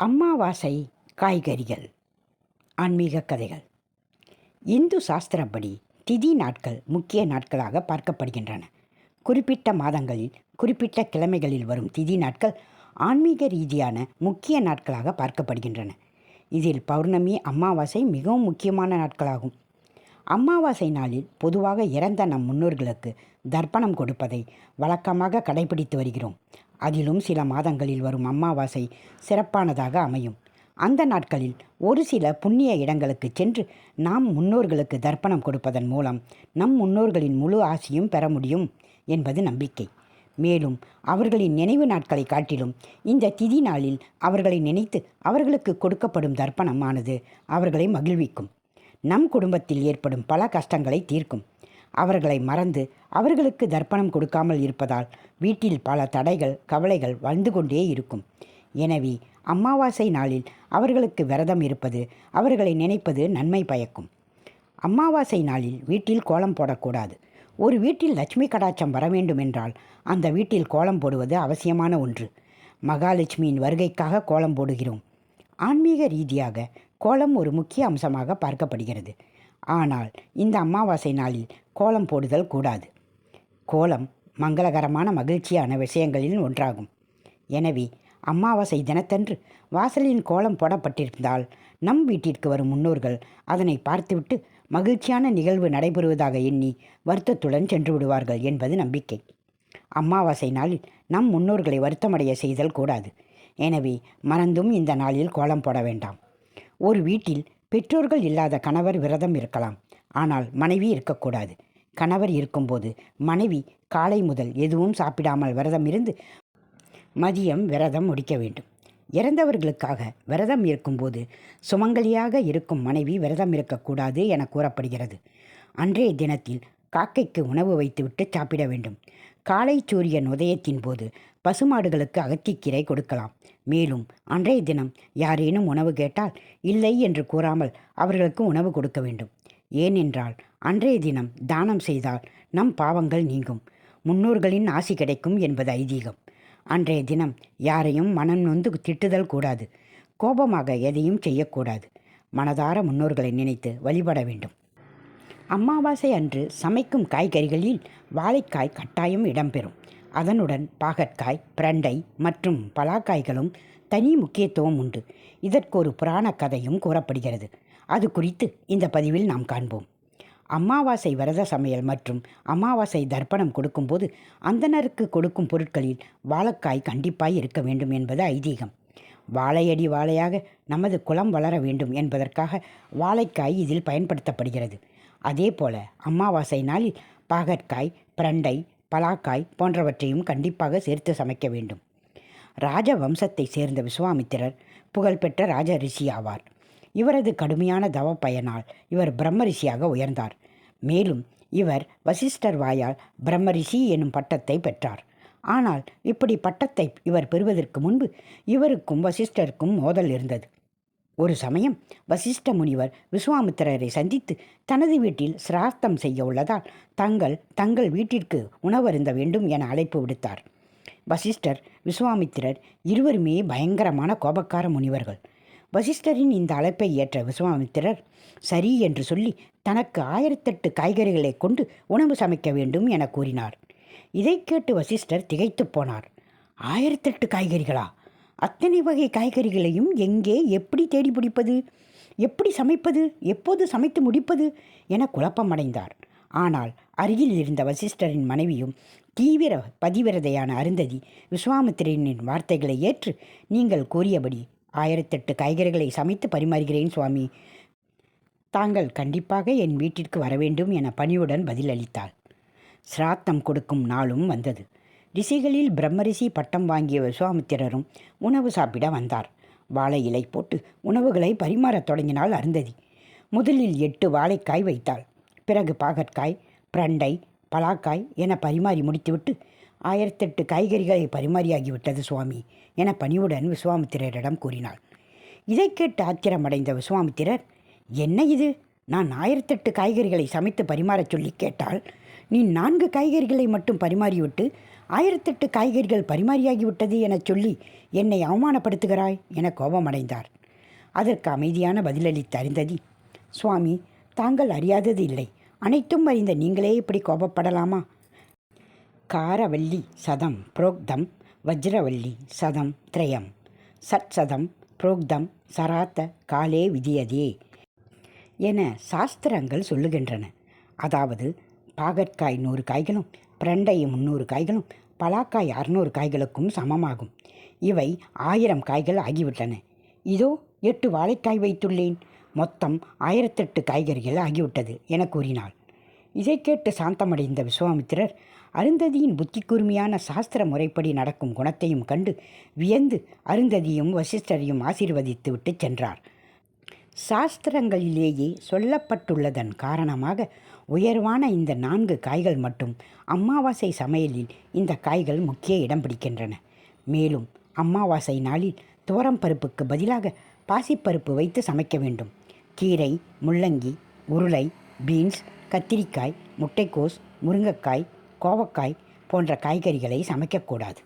அமாவாசை காய்கறிகள் ஆன்மீக கதைகள். இந்து சாஸ்திரப்படி திதி நாட்கள் முக்கிய நாட்களாக பார்க்கப்படுகின்றன. குறிப்பிட்ட மாதங்களில் குறிப்பிட்ட கிழமைகளில் வரும் திதி நாட்கள் ஆன்மீக ரீதியான முக்கிய நாட்களாக பார்க்கப்படுகின்றன. இதில் பௌர்ணமி அமாவாசை மிகவும் முக்கியமான நாட்களாகும். அமாவாசை நாளில் பொதுவாக இறந்த நம் முன்னோர்களுக்கு தர்ப்பணம் கொடுப்பதை வழக்கமாக கடைபிடித்து வருகிறோம். அதிலும் சில மாதங்களில் வரும் அமாவாசை சிறப்பானதாக அமையும். அந்த நாட்களில் ஒரு சில புண்ணிய இடங்களுக்கு சென்று நாம் முன்னோர்களுக்கு தர்ப்பணம் கொடுப்பதன் மூலம் நம் முன்னோர்களின் முழு ஆசியும் பெற முடியும் என்பது நம்பிக்கை. மேலும் அவர்களின் நினைவு நாட்களை காட்டிலும் இந்த திதி நாளில் அவர்களை நினைத்து அவர்களுக்கு கொடுக்கப்படும் தர்ப்பணமானது அவர்களை மகிழ்விக்கும். நம் குடும்பத்தில் ஏற்படும் பல கஷ்டங்களை தீர்க்கும். அவர்களை மறந்து அவர்களுக்கு தர்ப்பணம் கொடுக்காமல் இருப்பதால் வீட்டில் பல தடைகள் கவலைகள் வந்து கொண்டே இருக்கும். எனவே அமாவாசை நாளில் அவர்களுக்கு விரதம் இருப்பது அவர்களை நினைப்பது நன்மை பயக்கும். அமாவாசை நாளில் வீட்டில் கோலம் போடக்கூடாது. ஒரு வீட்டில் லட்சுமி கடாச்சம் வர வேண்டுமென்றால் அந்த வீட்டில் கோலம் போடுவது அவசியமான ஒன்று. மகாலட்சுமியின் வருகைக்காக கோலம் போடுகிறோம். ஆன்மீக ரீதியாக கோலம் ஒரு முக்கிய அம்சமாக பார்க்கப்படுகிறது. ஆனால் இந்த அமாவாசை நாளில் கோலம் போடுதல் கூடாது. கோலம் மங்களகரமான மகிழ்ச்சியான விஷயங்களில் ஒன்றாகும். எனவே அமாவாசை தினத்தன்று வாசலின் கோலம் போடப்பட்டிருந்தால் நம் வீட்டிற்கு வரும் முன்னோர்கள் அதனை பார்த்துவிட்டு மகிழ்ச்சியான நிகழ்வு நடைபெறுவதாக எண்ணி வருத்தத்துடன் சென்று விடுவார்கள் என்பது நம்பிக்கை. அமாவாசை நாளில் நம் முன்னோர்களை வருத்தமடைய செய்தல் கூடாது. எனவே மறந்தும் இந்த நாளில் கோலம் போட வேண்டாம். ஒரு வீட்டில் பெற்றோர்கள் இல்லாத கணவர் விரதம் இருக்கலாம். ஆனால் மனைவி இருக்கக்கூடாது. கணவர் இருக்கும்போது மனைவி காலை முதல் எதுவும் சாப்பிடாமல் விரதம் இருந்து மதியம் விரதம் முடிக்க வேண்டும். இறந்தவர்களுக்காக விரதம் இருக்கும்போது சுமங்கலியாக இருக்கும் மனைவி விரதம் இருக்கக்கூடாது என கூறப்படுகிறது. அன்றைய தினத்தில் காக்கைக்கு உணவு வைத்துவிட்டு சாப்பிட வேண்டும். காலை சூரியன் உதயத்தின் போது பசுமாடுகளுக்கு அகத்திக்கீரை கொடுக்கலாம். மேலும் அன்றைய தினம் யாரேனும் உணவு கேட்டால் இல்லை என்று கூறாமல் அவர்களுக்கு உணவு கொடுக்க வேண்டும். ஏனென்றால் அன்றைய தினம் தானம் செய்தால் நம் பாவங்கள் நீங்கும். முன்னோர்களின் ஆசி கிடைக்கும் என்பது ஐதீகம். அன்றைய தினம் யாரையும் மனம் நொந்து திட்டுதல் கூடாது. கோபமாக எதையும் செய்யக்கூடாது. மனதார முன்னோர்களை நினைத்து வழிபட வேண்டும். அமாவாசை அன்று சமைக்கும் காய்கறிகளில் வாழைக்காய் கட்டாயம் இடம்பெறும். அதனுடன் பாகற்காய் பிரண்டை மற்றும் பலாக்காய்களும் தனி முக்கியத்துவம் உண்டு. இதற்கு ஒரு புராண கதையும் கூறப்படுகிறது. அது குறித்து இந்த பதிவில் நாம் காண்போம். அமாவாசை விரத சமையல் மற்றும் அமாவாசை தர்ப்பணம் கொடுக்கும்போது அந்தனருக்கு கொடுக்கும் பொருட்களில் வாழைக்காய் கண்டிப்பாய் இருக்க வேண்டும் என்பது ஐதீகம். வாழையடி வாழையாக நமது குலம் வளர வேண்டும் என்பதற்காக வாழைக்காய் இதில் பயன்படுத்தப்படுகிறது. அதே போல அமாவாசை நாளில் பாகற்காய் பிரண்டை பலாக்காய் போன்றவற்றையும் கண்டிப்பாக சேர்த்து சமைக்க வேண்டும். ராஜ வம்சத்தை சேர்ந்த விஸ்வாமித்திரர் புகழ்பெற்ற ராஜ ரிஷி ஆவார். இவரது கடுமையான தவ பயனால் இவர் பிரம்மரிஷியாக உயர்ந்தார். மேலும் இவர் வசிஷ்டர் வாயால் பிரம்மரிஷி எனும் பட்டத்தை பெற்றார். ஆனால் இப்படி பட்டத்தை இவர் பெறுவதற்கு முன்பு இவருக்கும் வசிஷ்டருக்கும் மோதல் இருந்தது. ஒரு சமயம் வசிஷ்ட முனிவர் விஸ்வாமித்திரரை சந்தித்து தனது வீட்டில் சிரார்த்தம் செய்ய உள்ளதால் தங்கள் தங்கள் வீட்டிற்கு உணவருந்த வேண்டும் என அழைப்பு விடுத்தார். வசிஷ்டர் விஸ்வாமித்திரர் இருவருமே பயங்கரமான கோபக்கார முனிவர்கள். வசிஷ்டரின் இந்த அழைப்பை ஏற்ற விஸ்வாமித்திரர் சரி என்று சொல்லி தனக்கு ஆயிரத்தெட்டு காய்கறிகளை கொண்டு உணவு சமைக்க வேண்டும் என கூறினார். இதை கேட்டு வசிஷ்டர் திகைத்து போனார். ஆயிரத்தெட்டு காய்கறிகளா? அத்தனை வகை காய்கறிகளையும் எங்கே எப்படி தேடி பிடிப்பது? எப்படி சமைப்பது? எப்போது சமைத்து முடிப்பது? என குழப்பமடைந்தார். ஆனால் அருகில் இருந்த வசிஷ்டரின் மனைவியும் தீவிர பதிவிரதையான அருந்ததி விஸ்வாமித்திரனின் வார்த்தைகளை ஏற்று நீங்கள் கூறியபடி ஆயிரத்தெட்டு காய்கறிகளை சமைத்து பரிமாறுகிறேன் சுவாமி. தாங்கள் கண்டிப்பாக என் வீட்டிற்கு வர வேண்டும் என பணிவுடன் பதிலளித்தாள். சிராத்தம் கொடுக்கும் நாளும் வந்தது. ரிஷிகளில் பிரம்மரிஷி பட்டம் வாங்கிய விஸ்வாமித்திரரும் உணவு சாப்பிட வந்தார். வாழை இலை போட்டு உணவுகளை பரிமாறத் தொடங்கினாள் அருந்ததி. முதலில் எட்டு வாழைக்காய் வைத்தாள். பிறகு பாகற்காய் பிரண்டை பலாக்காய் என பரிமாறி முடித்துவிட்டு ஆயிரத்தெட்டு காய்கறிகளை பரிமாறியாகிவிட்டது சுவாமி என பணிவுடன் விஸ்வாமித்திரரிடம் கூறினாள். இதை கேட்டு ஆத்திரமடைந்த விஸ்வாமித்திரர் என்ன இது? நான் ஆயிரத்தெட்டு காய்கறிகளை சமைத்து பரிமாறச் சொல்லி கேட்டால் நீ நான்கு காய்கறிகளை மட்டும் பரிமாறிவிட்டு ஆயிரத்தெட்டு காய்கறிகள் பரிமாறியாகிவிட்டது எனச் சொல்லி என்னை அவமானப்படுத்துகிறாய்? என கோபமடைந்தார். அதற்கு அமைதியான பதிலளித்து அறிந்ததி சுவாமி தாங்கள் அறியாதது இல்லை. அனைத்தும் அறிந்த நீங்களே இப்படி கோபப்படலாமா? காரவல்லி சதம் புரோக்தம் வஜ்ரவல்லி சதம் திரயம். சத்சதம் புரோக்தம் சராத்த காலே விதியதே என சாஸ்திரங்கள் சொல்லுகின்றன. அதாவது பாகற்காய் நூறு காய்களும் பிரண்டை முந்நூறு காய்களும் பலாக்காய் அறுநூறு காய்களுக்கும் சமமாகும். இவை ஆயிரம் காய்கள் ஆகிவிட்டன. இதோ எட்டு வாழைக்காய் வைத்துள்ளேன். மொத்தம் ஆயிரத்தெட்டு காய்கறிகள் ஆகிவிட்டது என கூறினாள். இதை கேட்டு சாந்தமடைந்த விஸ்வாமித்திரர் அருந்ததியின் புத்தி கூர்மையான சாஸ்திர முறைப்படி நடக்கும் குணத்தையும் கண்டு வியந்து அருந்ததியும் வசிஷ்டரையும் ஆசீர்வதித்து விட்டு சென்றார். சாஸ்திரங்களிலேயே சொல்லப்பட்டுள்ளதன் காரணமாக உயர்வான இந்த நான்கு காய்கள் மட்டும் அமாவாசை சமையலில் இந்த காய்கள் முக்கிய இடம் பிடிக்கின்றன. மேலும் அமாவாசை நாளில் துவரம் பருப்புக்கு பதிலாக பாசிப்பருப்பு வைத்து சமைக்க வேண்டும். கீரை முள்ளங்கி உருளை பீன்ஸ் கத்திரிக்காய் முட்டைக்கோஸ் முருங்கைக்காய் கோவக்காய் போன்ற காய்கறிகளை சமைக்கக்கூடாது.